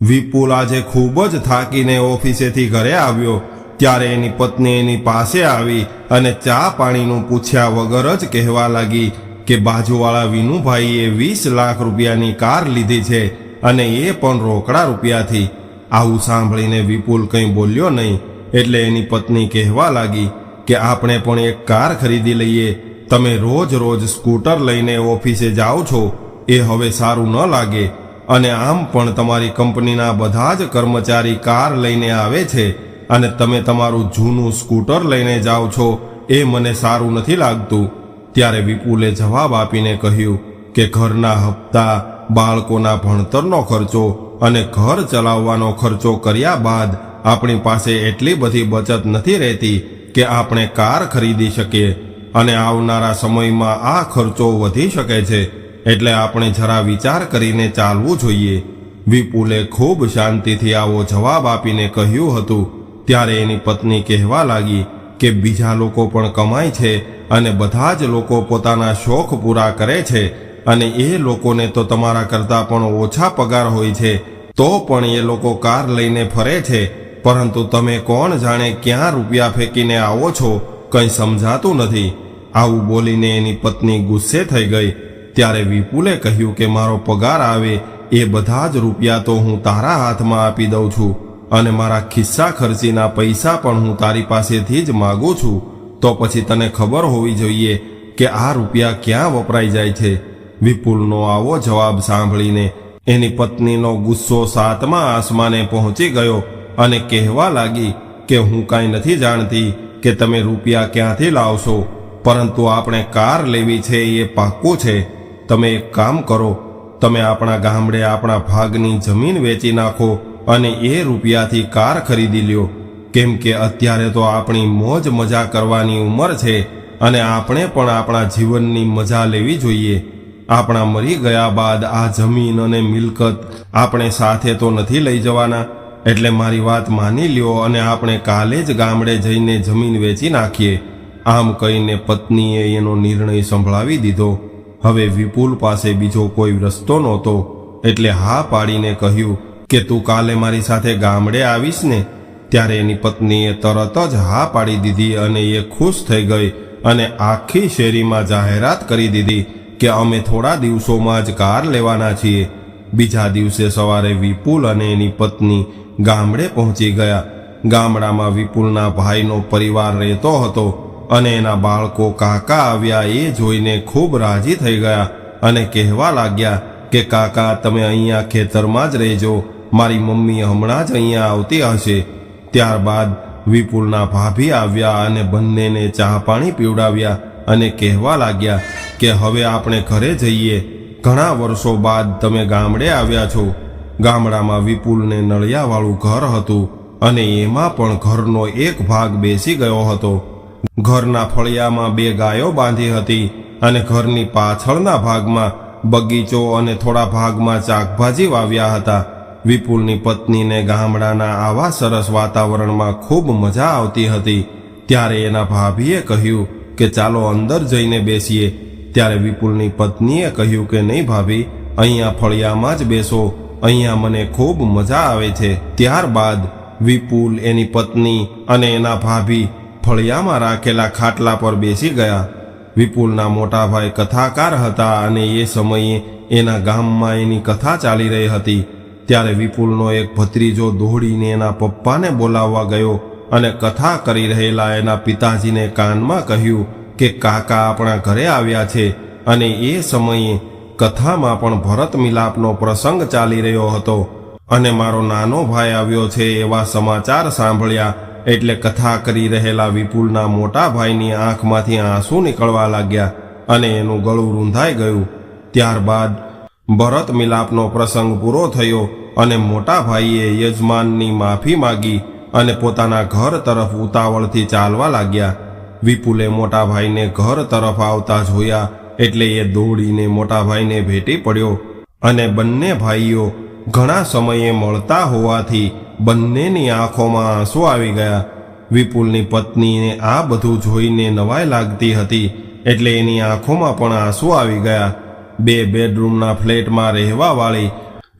વિપુલ આજે ખૂબ જ થાકીને ઓફિસેથી ઘરે આવ્યો. ત્યારે એની પત્ની એની પાસે આવી અને ચા પાણીનું પૂછ્યા વગર જ કહેવા લાગી કે બાજુવાળા વિનુભાઈએ વીસ લાખ રૂપિયાની કાર લીધી છે અને એ પણ રોકડા રૂપિયાથી. આવું સાંભળીને વિપુલ કંઈ બોલ્યો નહીં. એટલે એની પત્ની કહેવા લાગી કે આપણે પણ એક કાર ખરીદી લઈએ. તમે રોજ રોજ સ્કૂટર લઈને ઓફિસે જાઓ છો. એ હવે સારું ન લાગે. અને આમ પણ તમારી કંપનીના બધા જ કર્મચારી કાર લઈને આવે છે અને તમે તમારું જૂનું સ્કૂટર લઈને જાઓ છો, એ મને સારું નથી લાગતું. ત્યારે વિપુલે જવાબ આપીને કહ્યું કે ઘરના હપ્તા, બાળકોના ભણતરનો ખર્ચો અને ઘર ચલાવવાનો ખર્ચો કર્યા બાદ આપણી પાસે એટલી બધી બચત નથી રહેતી કે આપણે કાર ખરીદી શકીએ અને આવનારા સમયમાં આ ખર્ચો વધી શકે છે. એટલે આપણે જરા વિચાર કરીને ચાલવું જોઈએ. વિપુલે ખૂબ શાંતિથી આવો જવાબ આપીને કહ્યું હતું. ત્યારે એની પત્ની કહેવા લાગી કે બીજા લોકો પણ કમાય છે અને બધા જ લોકો પોતાના શોખ પૂરા કરે છે અને એ લોકોને તો તમારા કરતાં પણ ઓછા પગાર હોય છે. તો પણ એ લોકો કાર લઈને ફરે છે. પરંતુ તમે કોણ જાણે ક્યાં રૂપિયા ફેંકીને આવો છો? કંઈ સમજાતું નથી. આવું બોલીને એની પત્ની ગુસ્સે થઈ ગઈ. ત્યારે વિપુલે કહ્યું કે મારો પગાર આવે એ બધા જ રૂપિયા તો હું તારા હાથમાં આપી દઉં છું અને મારા ખિસ્સા ખર્ચીના પૈસા પણ હું તારી પાસેથી જ માગું છું. તો પછી તને ખબર હોવી જોઈએ કે આ રૂપિયા ક્યાં વપરાઈ જાય છે. વિપુલનો આવો જવાબ સાંભળીને એની પત્નીનો ગુસ્સો સાતમા આસમાને પહોંચી ગયો અને કહેવા લાગી કે હું કાંઈ નથી જાણતી કે તમે રૂપિયા ક્યાંથી લાવશો, પરંતુ આપણે કાર લેવી છે એ પાક્કું છે. તમે એક કામ કરો, તમે આપણા ગામડે આપણા ભાગની જમીન વેચી નાખો અને એ રૂપિયાથી કાર ખરીદી લ્યો. કેમ કે અત્યારે તો આપણી મોજ મજા કરવાની ઉંમર છે અને આપણે પણ આપણા જીવનની મજા લેવી જોઈએ. આપણા મરી ગયા બાદ આ જમીન અને મિલકત આપણે સાથે તો નથી લઈ જવાના. એટલે મારી વાત માની લ્યો અને આપણે કાલે જ ગામડે જઈને જમીન વેચી નાખીએ. આમ કહીને પત્નીએ એનો નિર્ણય સંભળાવી દીધો. હવે વિપુલ પાસે બીજો કોઈ રસ્તો નહોતો, એટલે હા પાડીને કહ્યું કે, તું કાલે મારી સાથે ગામડે આવીશ ને, ત્યારે એની પત્નીએ તરત જ હા પાડી દીધી અને એ ખુશ થઈ ગઈ અને આખી શેરીમાં જાહેરાત કરી દીધી કે, અમે થોડા દિવસોમાં જ કાર લેવાના છીએ. બીજા દિવસે સવારે વિપુલ અને એની પત્ની ગામડે પહોંચી ગયા. ગામડામાં વિપુલના ભાઈનો પરિવાર રહેતો હતો. અને એના બાળકો કાકા આવ્યા એ જોઈને ખૂબ રાજી થઈ ગયા અને કહેવા લાગ્યા કે, કાકા, તમે અહીંયા ખેતરમાં જ રહેજો. મારી મમ્મી હમણાં જ અહીંયા આવતી હશે. ત્યારબાદ વિપુલના ભાભી આવ્યા અને બંનેને ચા પાણી પીવડાવ્યા અને કહેવા લાગ્યા કે, હવે આપણે ઘરે જઈએ. ઘણા વર્ષો બાદ તમે ગામડે આવ્યા છો. ગામડામાં વિપુલને નળિયાવાળું ઘર હતું અને એમાં પણ ઘરનો એક ભાગ બેસી ગયો હતો. ઘરના ફળિયામાં બે ગાયો બાંધી હતી અને ઘરની પાછળના ભાગમાં બગીચો અને થોડા ભાગમાં શાકભાજી વાવ્યા હતા. વિપુલની પત્નીને ગામડાના આવા સરસ વાતાવરણમાં ખૂબ મજા આવતી હતી. ત્યારે એના ભાભીએ કહ્યું કે, ચાલો અંદર જઈને બેસીએ. ત્યારે વિપુલની પત્નીએ કહ્યું કે, નહીં ભાભી, અહીંયા ફળિયામાં જ બેસો. અહીંયા મને ખૂબ મજા આવે છે. ત્યારબાદ વિપુલ એની પત્ની અને એના ભાભી ફળિયામાં રાખેલા ખાટલા પર બેસી ગયા. વિપુલના મોટા ભાઈ કથાકાર હતા અને એ સમયે એના ગામમાં એની કથા ચાલી રહી હતી. ત્યારે વિપુલનો એક ભત્રીજો દોડીને એના પપ્પાને બોલાવવા ગયો અને કથા કરી રહેલા એના પિતાજીને કાનમાં કહ્યું કે, કાકા આપણા ઘરે આવ્યા છે. અને એ સમયે કથામાં પણ ભરત મિલાપનો પ્રસંગ ચાલી રહ્યો હતો. અને મારો નાનો ભાઈ આવ્યો છે એવા સમાચાર સાંભળ્યા એટલે કથા કરી રહેલા વિપુલના મોટા ભાઈની આંખમાંથી આંસુ નીકળવા લાગ્યા અને એનું ગળું રૂંધાઈ ગયું. ત્યારબાદ ભરત મિલાપનો પ્રસંગ પૂરો થયો અને મોટા ભાઈએ યજમાનની માફી માગી અને પોતાના ઘર તરફ ઉતાવળથી ચાલવા લાગ્યા. વિપુલે મોટા ભાઈને ઘર તરફ આવતા જોયા એટલે એ દોડીને મોટા ભાઈને ભેટી પડ્યો અને બંને ભાઈઓ ઘણા સમયે મળતા હોવાથી બંનેની આંખોમાં આંસુ આવી ગયા. વિપુલની પત્નીને આ બધું જોઈને નવાઈ લાગતી હતી, એટલે એની આંખોમાં પણ આંસુ આવી ગયા. બે બેડરૂમના ફ્લેટમાં રહેવાવાળી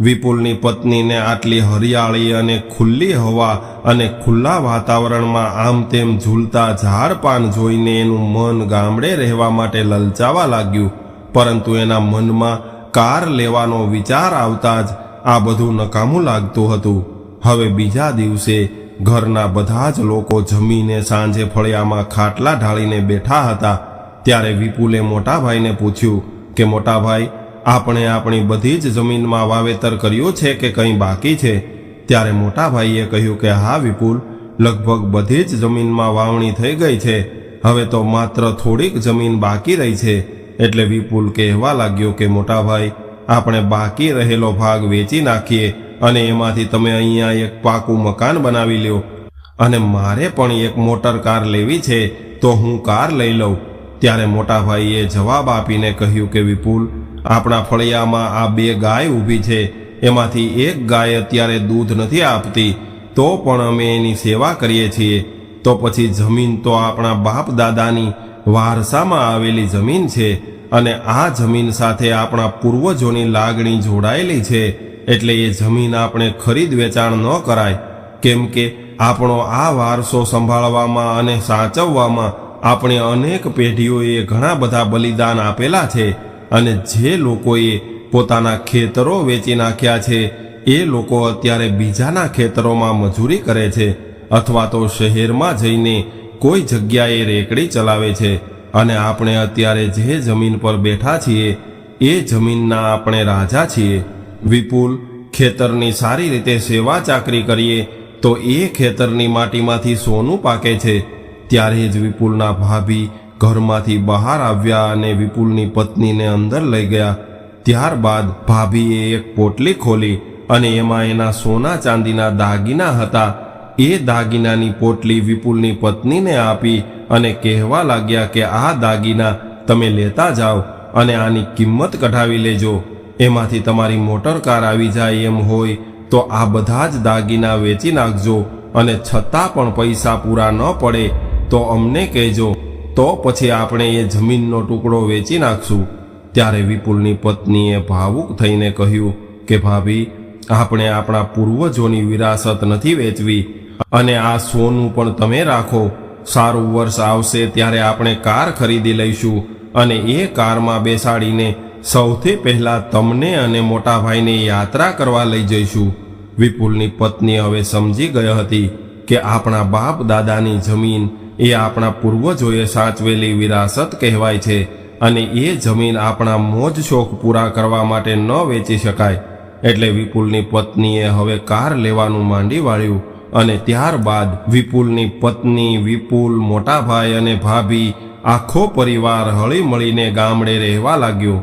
વિપુલની પત્નીને આટલી હરિયાળી અને ખુલ્લી હવા અને ખુલ્લા વાતાવરણમાં આમ તેમ ઝૂલતા ઝાડ પાન જોઈને એનું મન ગામડે રહેવા માટે લલચાવા લાગ્યું. પરંતુ એના મનમાં કાર લેવાનો વિચાર આવતા જ આ બધું નકામું લાગતું હતું. હવે બીજા દિવસે ઘરના બધા જ લોકો જમીને સાંજે ફળિયામાં ખાટલા ઢાળીને બેઠા હતા, ત્યારે વિપુલે મોટાભાઈને પૂછ્યું કે, મોટાભાઈ, આપણે આપણી બધી જ જમીનમાં વાવેતર કર્યું છે કે કંઈ બાકી છે? ત્યારે મોટાભાઈએ કહ્યું કે, હા વિપુલ, લગભગ બધી જ જમીનમાં વાવણી થઈ ગઈ છે. હવે તો માત્ર થોડીક જમીન બાકી રહી છે. એટલે વિપુલ કહેવા લાગ્યો કે, મોટાભાઈ, આપણે બાકી રહેલો ભાગ વેચી નાખીએ અને એમાંથી તમે અહીંયા એક પાકું મકાન બનાવી લ્યો. અને મારે પણ એક મોટર કાર લેવી છે, તો હું કાર લઈ લઉં. ત્યારે મોટાભાઈએ જવાબ આપીને કહ્યું કે વિપુલ, આપણા ફળિયામાં આ બે ગાય ઊભી છે. એમાંથી એક ગાય અત્યારે દૂધ નથી આપતી. તો પણ અમે એની સેવા કરીએ છીએ. તો પછી જમીન તો આપણા બાપ દાદાની વારસામાં આવેલી જમીન છે. અને આ જમીન સાથે આપણા પૂર્વજોની લાગણી જોડાયેલી છે. એટલે એ જમીન આપણે ખરીદ વેચાણ ન કરાય. કેમ કે આપણો આ વારસો સંભાળવામાં અને સાચવવામાં આપણે અનેક પેઢીઓએ ઘણા બધા બલિદાન આપેલા છે અને જે લોકોએ પોતાના ખેતરો વેચી નાખ્યા છે, એ લોકો અત્યારે બીજાના ખેતરોમાં મજૂરી કરે છે અથવા તો શહેરમાં જઈને કોઈ જગ્યાએ રેકડી ચલાવે છે અને આપણે અત્યારે જે જમીન પર બેઠા છીએ, એ જમીનના આપણે રાજા છીએ. વિપુલ, ખેતરની સારી રીતે સેવા ચાકરી કરીએ, તો એ ખેતરની માટીમાંથી સોનું પાકે છે. ત્યારે જ વિપુલના ભાભી ઘરમાંથી બહાર આવ્યા અને વિપુલની પત્નીને અંદર લઈ ગયા. ત્યારબાદ ભાભીએ એક પોટલી ખોલી અને એમાં એના સોના ચાંદીના દાગીના હતા. એ દાગીનાની પોટલી વિપુલની પત્નીને આપી અને કહેવા લાગ્યા કે, આ દાગીના તમે લેતા જાઓ અને આની કિંમત કઢાવી લેજો. એમાંથી તમારી મોટર કાર આવી જાય એમ હોય, તો આ બધા જ દાગીના વેચી નાખજો અને છતાં પણ પૈસા પૂરા ન પડે, તો અમને કહેજો. તો પછી આપણે એ જમીનનો ટુકડો વેચી નાખશું. ત્યારે વિપુલની પત્નીએ ભાવુક થઈને કહ્યું કે, ભાભી, આપણે આપણા પૂર્વજોની વિરાસત નથી વેચવી અને આ સોનું પણ તમે રાખો. સારું વર્ષ આવશે ત્યારે આપણે કાર ખરીદી લઈશું અને એ કારમાં બેસાડીને સૌથી પહેલા તમને અને મોટા ભાઈને યાત્રા કરવા લઈ જઈશું. વિપુલની પત્ની હવે સમજી ગઈ હતી કે આપણા બાપ દાદાની જમીન એ આપણા પૂર્વજોએ સાચવેલી વિરાસત કહેવાય છે અને એ જમીન આપણા મોજ શોખ પૂરા કરવા માટે ન વેચી શકાય. એટલે વિપુલની પત્નીએ હવે કાર લેવાનું માંડી વાળ્યું અને ત્યારબાદ વિપુલની પત્ની વિપુલ મોટાભાઈ અને ભાભી આખો પરિવાર હળી મળીને ગામડે રહેવા લાગ્યો.